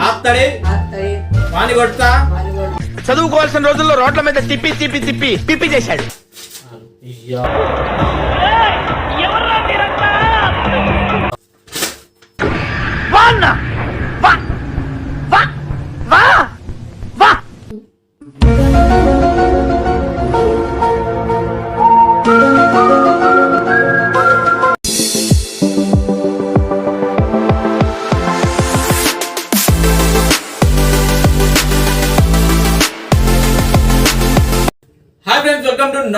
ఆత్తడే వాణి కొడతా చదువుకోవాల్సిన రోజుల్లో రోడ్ల మీద తిప్పి తిప్పి తిప్పి పిప్పి చేశాడు అయ్యా వా అన్న! వా! వా! వా! వా!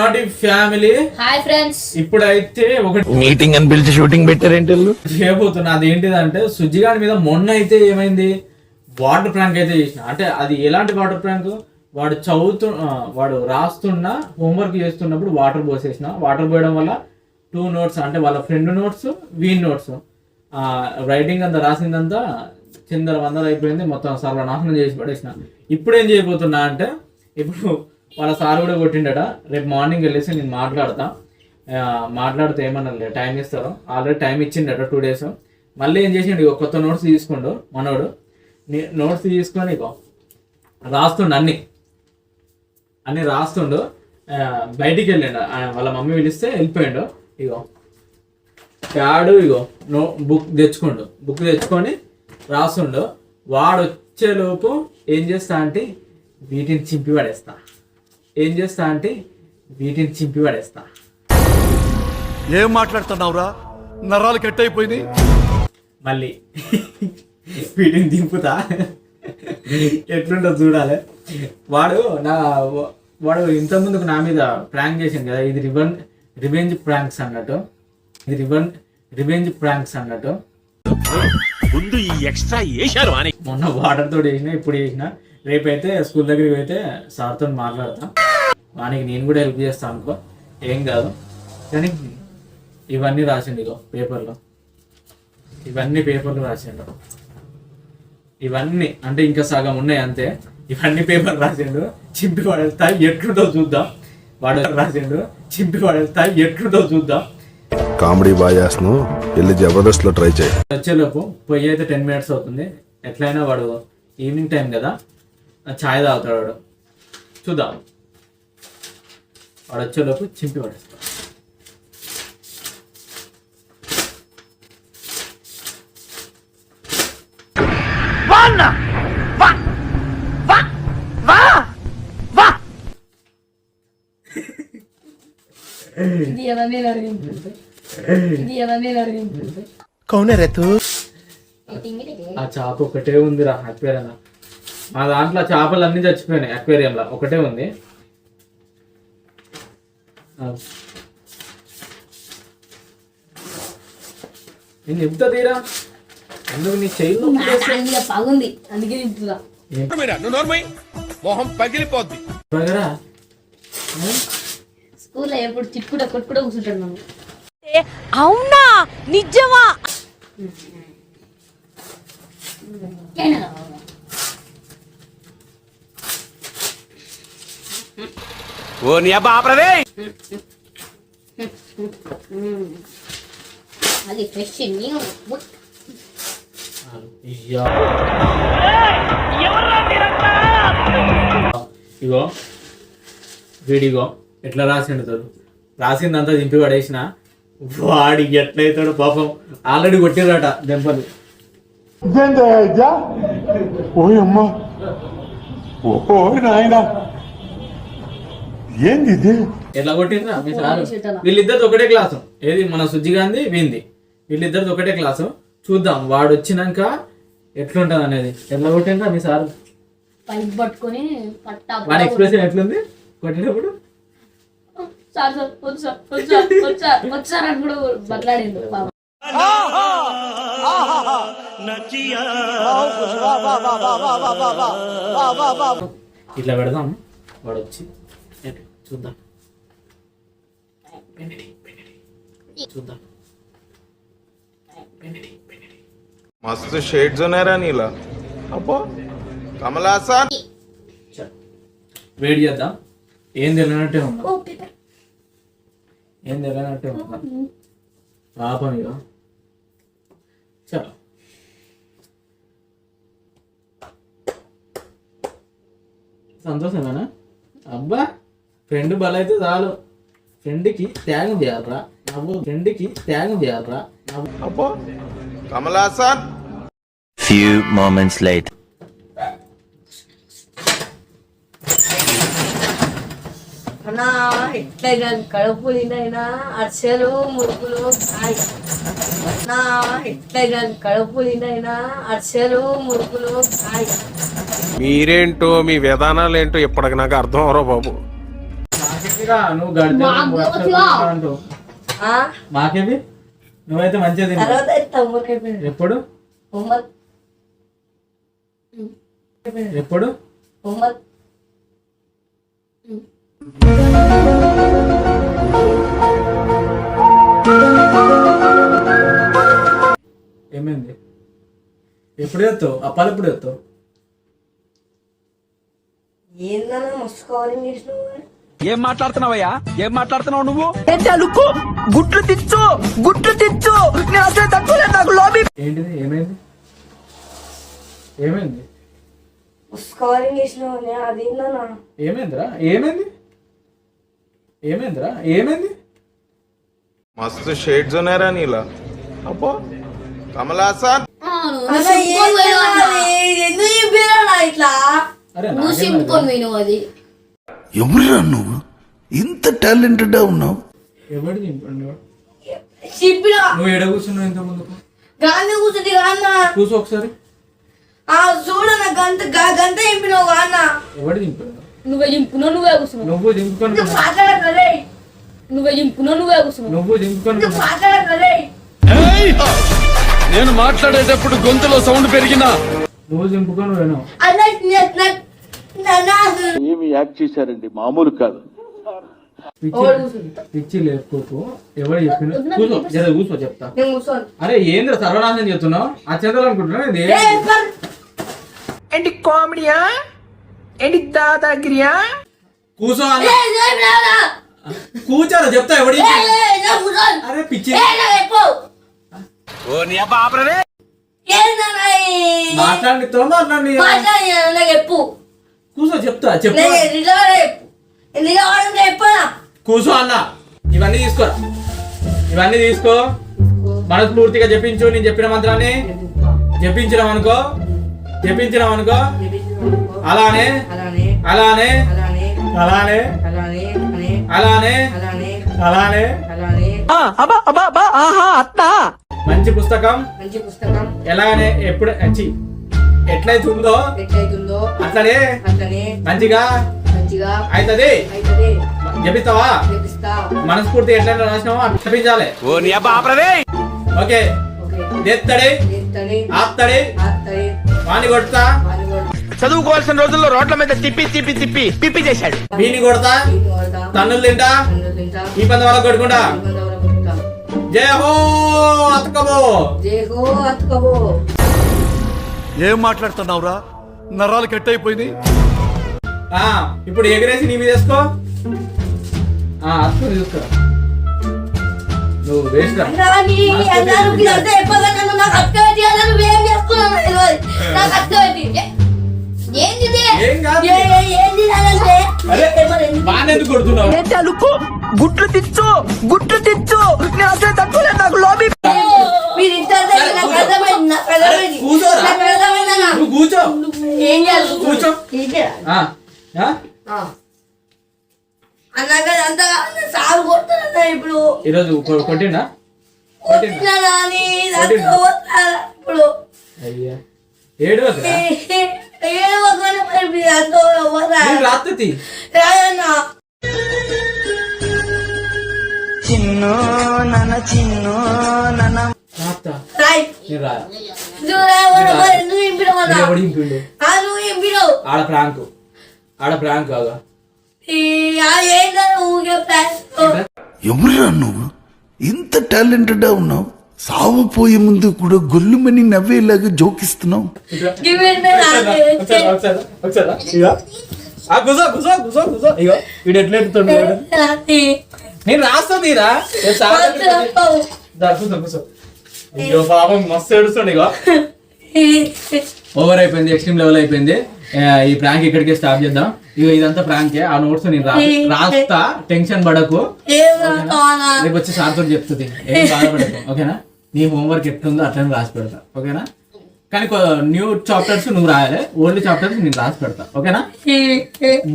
నాటి ఫ్యామిలీ. Hi friends. ఇప్పుడైతే ఒకటి మీటింగ్ అని పిలిచి షూటింగ్ పెట్టారేంటి? చేయబోతున్నా. అది ఏంటిదంటే సుజ్జిగాడి మీద మొన్న అయితే ఏమైంది? వాటర్ ప్రాంక్ అయితే చేసిన. అంటే అది ఎలాంటి వాటర్ ప్రాంక్? వాడు చదువుతు వాడు రాస్తున్నా హోంవర్క్ చేస్తున్నప్పుడు వాటర్ పోసేసిన. వాటర్ పోయడం వల్ల టూ నోట్స్ అంటే వాళ్ళ ఫ్రెండ్ నోట్స్ వీన్ నోట్స్. రైటింగ్ అంతా రాసిందంతా చిందర వందర అయిపోయింది. మొత్తం సర్వనాశనం చేసి పడేసిన. ఇప్పుడు ఏం చేయబోతున్నా అంటే ఇప్పుడు వాళ్ళ సార్ కూడా కొట్టిండట. రేపు మార్నింగ్ వెళ్ళేసి నేను మాట్లాడతా. మాట్లాడితే ఏమన్నా టైం ఇస్తారో. ఆల్రెడీ టైం ఇచ్చిండట టూ డేస్. మళ్ళీ ఏం చేసిండు ఇక కొత్త నోట్స్ తీసుకుండు మనోడు. నోట్స్ తీసుకొని ఇగో రాస్తుండు అన్ని. అన్ని రాస్తుండు. బయటికి వెళ్ళిండు. వాళ్ళ మమ్మీ పిలిస్తే వెళ్ళిపోయిండు. ఇగో ప్యాడు ఇగో నో బుక్ తెచ్చుకోండు. బుక్ తెచ్చుకొని రాస్తుండు. వాడు వచ్చేలోపు ఏం చేస్తా అంటే వీటిని చింపి పడేస్తా. ఏం చేస్తా అంటే వీటిని చింపి పడేస్తా. ఏం మాట్లాడుతున్నావురా? నరాలు కట్ అయిపోయినాయి మళ్ళీ వీటిని దింపుతా. ఎట్లుంటో చూడాలి. వాడు నా వాడు ఇంత ముందుకు నా మీద ప్రాంక్ చేసింది కదా ఇది రివెన్ రివెంజ్ ప్రాంక్స్ అన్నట్టు. ఇది రివెన్ రివెంజ్ ప్రాంక్స్ అన్నట్టు. ముందు ఈ ఎక్స్ట్రా మొన్న వాటర్ తోటి చేసిన ఇప్పుడు చేసిన రేపైతే స్కూల్ దగ్గరికి పోయితే సార్తో మాట్లాడతా. వానికి నేను కూడా హెల్ప్ చేస్తాను అనుకో. ఏం కాదు. కానీ ఇవన్నీ రాసిండు ఇగో పేపర్లో. ఇవన్నీ పేపర్లు రాసిండు. ఇవన్నీ అంటే ఇంకా సగం ఉన్నాయి అంతే. ఇవన్నీ పేపర్ రాసిండు. చింపి పడేస్తా ఎట్లుంటో చూద్దాం. వాడు రాసిండు. చింపి పడేస్తా ఎట్లుంటో చూద్దాం. కామెడీ బాగా చేస్తున్నావు. వెళ్ళి ట్రై చేయి. వచ్చేలోపు పొయ్యి అయితే టెన్ మినిట్స్ అవుతుంది. ఎట్లయినా వాడు ఈవినింగ్ టైం కదా. ఛాయ్ తాగుతాడు వాడు చూద్దాం వాడు వచ్చేలోపు చింపి పడేస్తాడు వా అన్న! వా! వా! వా! వా! ఇది ఎవరిని అడిగింది ఇది ఎవరిని అడిగింది కౌనే రేతు ఆ చేప ఒకటే ఉందిరా అక్వేరియం మా దాంట్లో చేపలు అన్ని చచ్చిపోయినాయి అక్వేరియంలో ఒకటే ఉంది. నేను చెప్తా తీరా ఎందుకు నీ చెయ్యి పగుంది అందుకే తింటున్నా మొహం పగిలిపోద్ది స్కూల్లో ఎప్పుడు చిట్టుకుంటా కొట్టుకుంటా కూర్చుంటాడు మనం అవునా నిజమా ఓ నీ అబ్బా ఆపరదే. అది ఫ్రెష్ నేను. ఇయ్యా. ఇగో వీడిగో ఎట్లా రాసిండు తోడు? రాసిందంతా దింపి పడేసిన. వాడి ఎట్లయితాడు పాపం. ఆల్రెడీ కొట్టిరట దెబ్బలు ఓయమ్మా ఓ నాయన. ఏంది ఇది? ఎట్లా కొట్టిండ్రా? మీ సారు. చేతన. వీళ్ళిద్దరిది ఒకటే క్లాసు. ఏది? మన సుజ్జి గాంధీ వీంది. వీళ్ళిద్దరిది ఒకటే క్లాసు. చూద్దాం వాడు వచ్చినాక ఎట్లుంటది అనేది. ఎట్లా కొట్టిండ్రా మీ సారు? పైప్ పట్టుకొని పట్టా వాడి ఎక్స్ప్రెషన్ ఎట్లుంది? కొట్టినప్పుడు? సార్ సార్ వద్దు సార్ వద్దు సార్ వద్దు సార్ వద్దు సార్ అని కూడా బట్లాడిండు పాపం. ఇట్లా పెడదాం. వాడు వచ్చి చూద్దాం చూద్దాం मस्त शेड जो नाही राणीला అబ్బా కమలా సార్ వెయిట్ చేద్దాం ఏం తెలియనట్టే ఉన్నా ఏం తెలియనట్టే ఉన్నా పాపం ఇక చలో సంతోషమేనా అబ్బా ఫ్రెండ్ బలైతే చాలు. ఫ్రెండ్కి త్యాగం చేయాలరా. నవ్వు. ఫ్రెండ్కి త్యాగం చేయాలరా. నవ్వు. అబ్బో. Kamal Haasan Few moments later. అన్నా ఎట్లా కాదు కడుపు నిండైనా అరిసెలు మురుకులు కాయ అన్నా ఎట్లా కాదు కడుపు నిండైనా అరిసెలు మురుకులు మీరేంటో మీ విధానాలు ఏంటో ఇప్పటికి నాకు అర్థం అవరో బాబు. మాకేమిరా నువ్వు గడితే మాకు నువ్వు అస్సలు వద్దురా. అంటావు. ఆ? మాకేమి నువ్వైతే మంచిగా తమ్ముడికి ఎప్పుడు? ఎప్పుడు? ఏమైంది? ఎప్పుడు ఎత్తావు? అప్పాలు ఎప్పుడు ఎత్తావు? ఏందన్నా మస్తు కవరింగ్ చేసినావు ఏం మాట్లాడుతున్నావయ్యా? ఏం మాట్లాడుతున్నావు నువ్వు? ఏంటిది? ఏమైంది? ఏమైంది? మస్తు కవరింగ్ చేసినావు అది ఏందన్నా? ఏమైందిరా? ఏమైంది? ఏమైందిరా? ఏమైంది? మస్తు షేడ్స్ ఉన్నారా నీలా. అబ్బో కమలాసన్. ఎందుకు ఇట్లా? అరే నువ్వు? సింపుకొని పోయినావు అది. ఎవరురా నువ్వు? ఇంత టాలెంటెడ్ ఉన్నావు. ఎవడు దింపండు? చెప్పిన నువ్వు ఎడ కూర్చున్నావు ఇంత ముందుకు గాంధీ కూర్చుంటే అన్న కూర్చో ఒకసారి. ఆ చూడన్న గంత గా- గంత చెప్పినావు అన్న ఎవడు దింపాడు నువ్వే చింపున్నావు నువ్వే కూర్చున్నావు. నువ్వు దింపుకొని మాట్లాడకలే నువ్వే చింపున్నావు నువ్వే కూర్చున్నావు. నువ్వు దింపుకొని మాట్లాడకలే నేను మాట్లాడేటప్పుడు గొంతులో సౌండ్ పెరిగినా. నువ్వు దింపుకొని పోయినావు అన్న ఏమి యాక్ట్ చేశారండి? మామూలు కాదు. పిచ్చి చెప్పిన కూర్చో జర కూర్చో చెప్తా. అరే ఏంద్ర సర్వనాశనం చెప్తున్నావు ఆ ఇది? ఏంటి కామెడీయా? ఏంటి దాదాగిరియా? కూర్చో. కూర్చోరా చెప్తా ఎవడి. అరే పిచ్చి. మాట్లాడి మాట్లాడి. చెప్పు. కూర్చో చెప్తా చెప్పు కూర్చో అన్న ఇవన్నీ తీసుకోరా ఇవన్నీ తీసుకో మనస్ఫూర్తిగా చెప్పించు నేను చెప్పిన మంత్రాన్ని చెప్పించినాం అనుకో చెప్పించినాం అనుకో అలానే అలానే అలానే అలానే అలానే అలానే అనే అలానే అలానే అలానే అలానే మంచి పుస్తకం మంచి పుస్తకం ఎలాగనే ఎప్పుడు ఎట్లయితే ఉందో ఎట్లయితుందో? అట్లనే అట్లనే మంచిగా మంచిగా అవుతుంది అవుతుంది చూపిస్తా మనస్ఫూర్తి ఎట్లయినా రాసినావో అట్లా చెప్పించాలి ఓ నీ అబ్బా ఆపరనే ఓకే. ఓకే. తెత్తడి చేస్తానే ఆత్తడి. ఆస్తానే వాణి కొడతా. చదువుకోవాల్సిన రోజుల్లో రోడ్ల మీద తిప్పి తిప్పి తిప్పి పిప్పి చేశాడు. వీని కొడతా. తన్నులు తింటా. ఈ పంద వాళ్ళకి కొట్టుకుంటా. జయ హో అతకబో. జేహో అతుకబో. ఏం మాట్లాడుతున్నావురా? నరాలు కట్ అయిపోయినాయి ఆ ఇప్పుడు ఎగరేసి నీ మీద వేసుకో. చూసుకో. నువ్వు వేస్ట్ అన్నాని అన్నారు ఇదంతా చెప్పగలను నాకు కూర్చోరా. నాకు అర్థమైంది అన్న. నువ్వు కూర్చో. ఏం చేయాలి? కూర్చో. అన్నాక అంతగా సాగు కొడుతున్నా ఇప్పుడు. ఈరోజు కొట్టినా ఇప్పుడు. అయ్యా. ఏడు రాత్రి రాయ్? నువ్వు నువ్వు ఇంపిండు ఆడ ప్రాంక్ ఆడ ప్రాంక్ కాగా ఎవరురా నువ్వు? ఇంత టాలెంటెడ్ ఉన్నావు. సావు పోయే ముందు కూడా గొల్లుమని నవ్వేలాగా జోకిస్తున్నావు? నేను రాస్తా తీరా? కూర్చో. అయ్యో పాపం మస్తు ఏడుస్తుండు ఓవర్ అయిపోయింది ఎక్స్ట్రీమ్ లెవెల్ అయిపోయింది. ఈ ప్రాంక్ ఇక్కడికే స్టాప్ చేద్దాం. ఇక ఇదంతా ప్రాంకే ఆ నోట్స్ నేను రాస్తా. టెన్షన్ పడకు. రేపు వచ్చి సార్తో చెప్తుంది ఏం బాధపడకు. ఓకేనా? నీ హోంవర్క్ ఎట్లుందో అట్లనే రాసి పెడతా. ఓకేనా? కానీ న్యూ చాప్టర్స్ నువ్వు రాయాలి. ఓల్డ్ చాప్టర్స్ నేను రాసి పెడతా. ఓకేనా?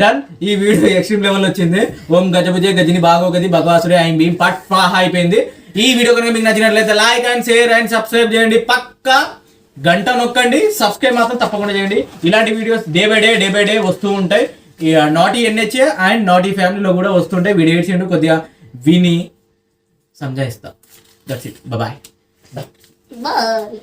డన్ ఈ వీడియో ఎక్స్ట్రీమ్ లెవెల్ వచ్చింది. ఓం గజభుజే గజని బాగో గది భగవాసుడే ఐం భీం. పట్ ఫాహ అయిపోయింది. ఈ వీడియో కనుక మీకు నచ్చినట్లయితే like and share and subscribe చేయండి. పక్క గంట నొక్కండి. సబ్స్క్రైబ్ మాత్రం తప్పకుండా చేయండి. ఇలాంటి videos day by day day by day వస్తూ ఉంటాయి. నాటీ ఎన్హెచ్ఏ అండ్ నాటీ ఫ్యామిలీలో కూడా వస్తుంటాయి. వీడియో చేయండి కొద్దిగా విని సంజాయిస్తా. That's it bye bye